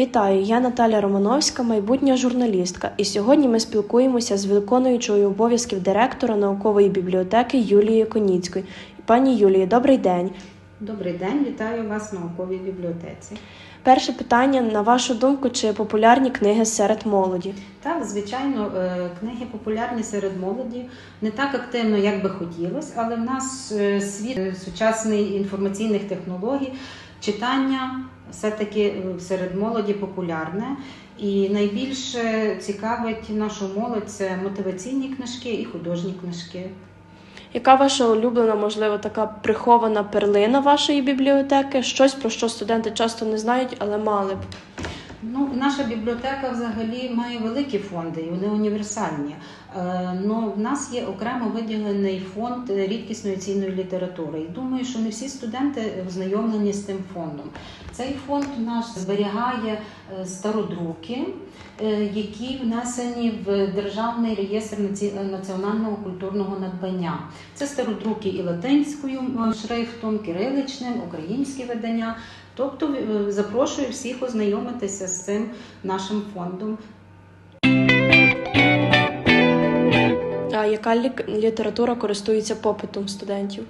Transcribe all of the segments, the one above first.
Вітаю, я Наталя Романовська, майбутня журналістка, і сьогодні ми спілкуємося з виконуючою обов'язків директора наукової бібліотеки Юлією Коніцькою. Пані Юлії, добрий день. Добрий день, вітаю вас в науковій бібліотеці. Перше питання: на вашу думку, чи популярні книги серед молоді? Так, звичайно, е, книги популярні серед молоді не так активно, як би хотілося, але в нас е, світ е, сучасний інформаційних технологій, читання все-таки серед молоді популярне. І найбільше цікавить нашу молодь це мотиваційні книжки і художні книжки. Яка ваша улюблена, можливо, така прихована перлина вашої бібліотеки? Щось про що студенти часто не знають, але мали б. Ну, наша бібліотека взагалі має великі фонди, і вони універсальні. Е, Ну, в нас є окремо виділений фонд рідкісної цінної літератури. І думаю, що не всі студенти ознайомлені з тим фондом. Цей фонд наш зберігає е, стародруки, е, які внесені в Державний реєстр національного культурного надбання. Це стародруки і латинською шрифтом, кириличним, українські видання. Тобто е, запрошую всіх ознайомитися з цим нашим фондом. А яка література користується попитом студентів?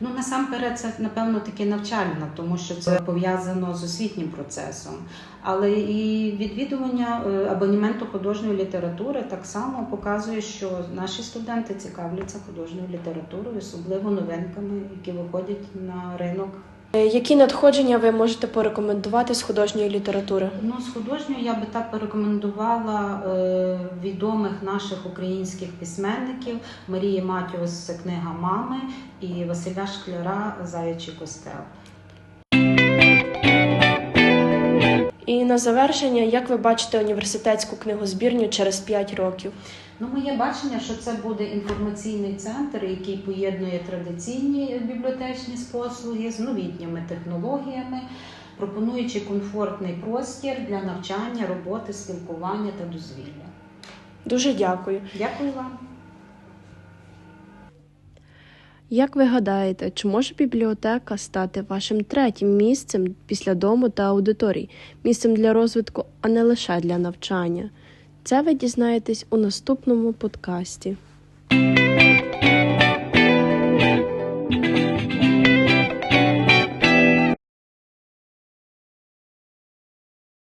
Ну насамперед, це напевно таки навчальна, тому що це пов'язано з освітнім процесом. Але і відвідування е, абонементу художньої літератури так само показує, що наші студенти цікавляться художньою літературою, особливо новинками, які виходять на ринок. Е, Які надходження ви можете порекомендувати з художньої літератури? Ну, з художньою я би так порекомендувала е, відомих наших українських письменників Марії Матіос це книга мами і Василя Шкляра Заячий костел. На завершення, як ви бачите університетську книгозбірню через 5 років? Ну, моє бачення, що це буде інформаційний центр, який поєднує традиційні бібліотечні послуги з новітніми технологіями, пропонуючи комфортний простір для навчання, роботи, спілкування та дозвілля. Дуже дякую. Дякую вам. Як ви гадаєте, чи може бібліотека стати вашим третім місцем після дому та аудиторій, місцем для розвитку, а не лише для навчання? Це ви дізнаєтесь у наступному подкасті.